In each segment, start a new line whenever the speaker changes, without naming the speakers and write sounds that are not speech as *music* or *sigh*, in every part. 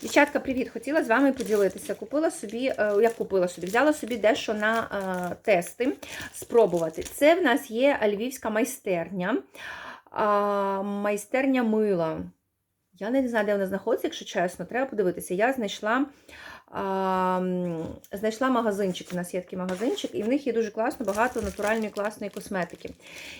Дівчатка, привіт! Хотіла з вами поділитися. Купила собі, е, як купила собі, взяла собі дещо на е, тести спробувати. Це в нас є львівська майстерня, майстерня мила. Я не знаю, де вона знаходиться, якщо чесно, треба подивитися. Я знайшла. Знайшла магазинчик. У нас є такий магазинчик, і в них є дуже класно, багато натуральної класної косметики.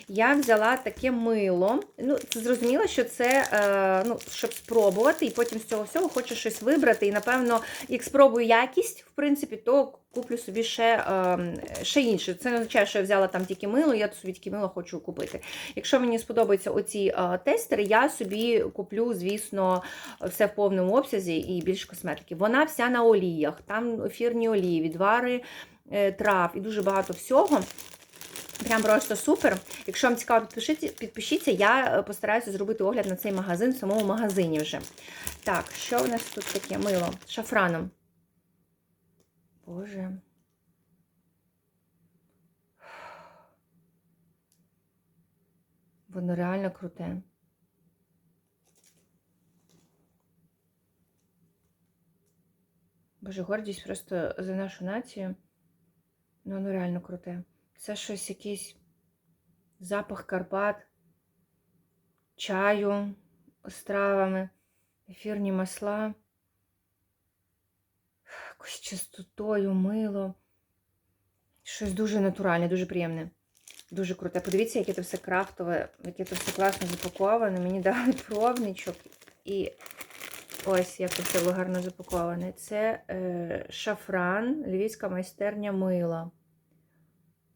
Я взяла таке мило. Ну, це зрозуміло, що це е, ну, щоб спробувати, і потім з цього всього хочу щось вибрати. І, напевно, як спробую якість, в принципі, то куплю собі ще, е, ще інше. Це не означає, що я взяла там тільки мило, я собі тільки мило хочу купити. Якщо мені сподобаються оці е, тестери, я собі куплю, звісно, все в повному обсязі і більше косметики. Вона вся на оліях, там ефірні олії, відвари е, трав і дуже багато всього. Прям просто супер. Якщо вам цікаво, підпишіться, підпишіться, я е, постараюся зробити огляд на цей магазин в самому магазині вже. Так, що у нас тут таке мило? Шафраном. Боже. Воно реально круте. Боже, гордість просто за нашу націю. Ну, воно реально круте. Це щось якийсь запах Карпат, чаю з травами, ефірні масла, якось чистотою, мило. Щось дуже натуральне, дуже приємне. Дуже круте. Подивіться, яке це все крафтове, яке це все класно запаковане. Мені дали *laughs* пробничок і ось як це все гарно запаковане. Це е, шафран, львівська майстерня мила.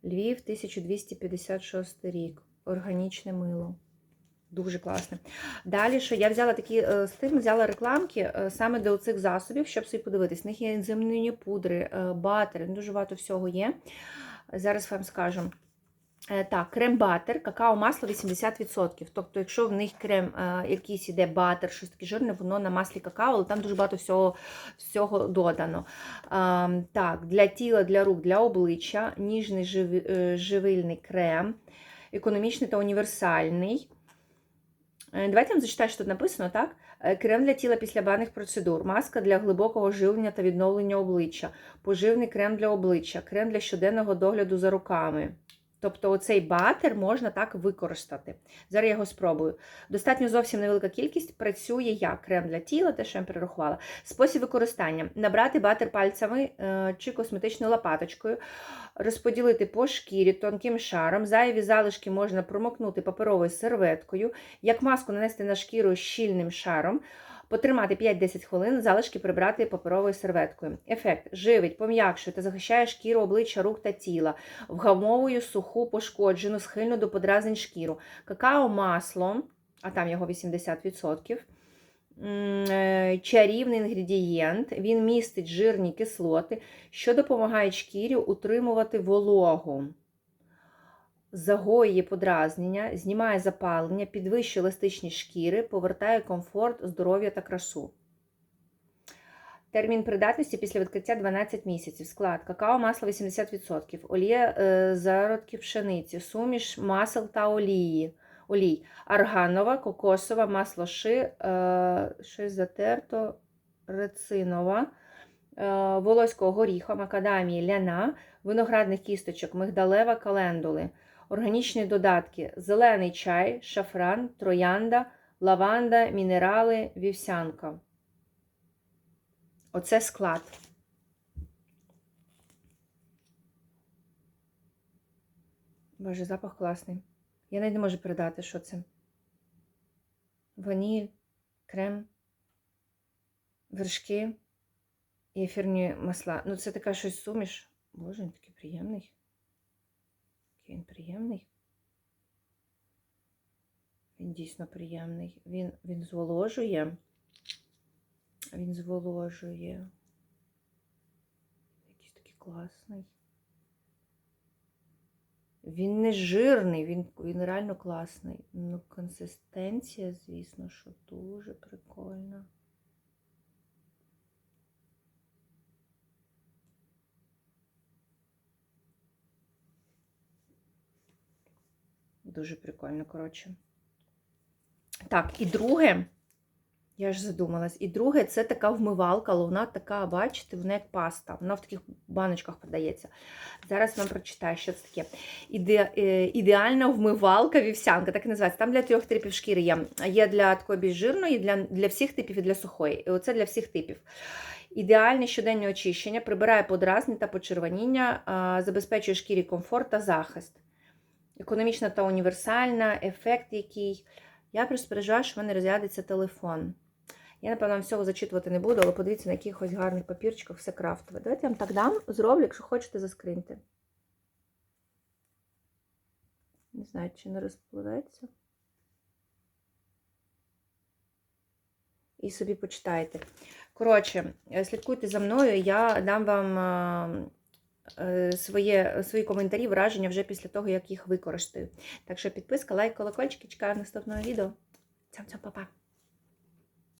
Львів, 1256 рік. Органічне мило. Дуже класне. Далі, що я взяла такі е, з тим, взяла рекламки е, саме до цих засобів, щоб собі подивитись. В них є ензимні пудри, е, батери, дуже багато всього є. Зараз вам скажу. Е, Так, крем-батер, какао-масло 80%. Тобто, якщо в них крем е, якийсь іде батер, щось таке жирне, воно на маслі какао, але там дуже багато всього всього додано. Е, Так, Для тіла, для рук, для обличчя, ніжний е, живильний крем, економічний та універсальний. Давайте вам зачитаю, що тут написано, так? Крем для тіла після банних процедур, маска для глибокого живлення та відновлення обличчя, поживний крем для обличчя, крем для щоденного догляду за руками. Тобто оцей батер можна так використати. Зараз я його спробую. Достатньо зовсім невелика кількість. Працює як крем для тіла, те, що я перерахувала. Спосіб використання: набрати батер пальцями е, чи косметичною лопаточкою, розподілити по шкірі тонким шаром. Зайві залишки можна промокнути паперовою серветкою, як маску нанести на шкіру щільним шаром. Потримати 5-10 хвилин, залишки прибрати паперовою серветкою. Ефект живить, пом'якшує та захищає шкіру обличчя рук та тіла, вгамовує суху, пошкоджену, схильну до подразнень шкіру. Какао-масло, а там його 80%. е, Чарівний інгредієнт, він містить жирні кислоти, що допомагають шкірі утримувати вологу загоює подразнення, знімає запалення, підвищує еластичність шкіри, повертає комфорт, здоров'я та красу. Термін придатності після відкриття 12 місяців. Склад какао, масло 80%, олія е, зародків пшениці, суміш масел та олії. Олій. Арганова, кокосова, масло ши, е, щось затерто, рецинова, е, волоського горіха, макадамії, ляна, виноградних кісточок, мигдалева, календули. Органічні додатки: зелений чай, шафран, троянда, лаванда, мінерали, вівсянка. Оце склад. Боже, запах класний. Я навіть не можу передати, що це. Ваніль, крем, вершки і ефірні масла. Ну, це така щось суміш. Боже, він такий приємний. Який він приємний. Він дійсно приємний. Він, він зволожує. Він зволожує. Якийсь такий класний. Він не жирний, він, він реально класний. Ну, консистенція, звісно, що дуже прикольна. Дуже прикольно, коротше. Так, і друге, Я ж задумалась. І друге, це така вмивалка, але вона така, бачите, вона як паста. Вона в таких баночках подається. Зараз вам прочитаю, що це таке. Іде, е, ідеальна вмивалка вівсянка, так і називається. Там для трьох типів шкіри є. Є для такої більш жирної, для, для всіх типів і для сухої. І оце для всіх типів. Ідеальне щоденне очищення, прибирає подразні та почервоніння, забезпечує шкірі комфорт та захист. Економічна та універсальна, ефект який. Я просто переживаю, що в мене розрядиться телефон. Я, напевно, вам всього зачитувати не буду, але подивіться на якихось гарних папірчиках, все крафтове. Давайте я вам так дам, зроблю, якщо хочете, заскриньте. Не знаю, чи не розпливеться. І собі почитайте. Коротше, е, слідкуйте за мною, я дам вам е, своє, свої коментарі, враження вже після того, як їх використаю. Так що підписка, лайк, колокольчик, чекаю наступного відео. Цям-цям, па-па!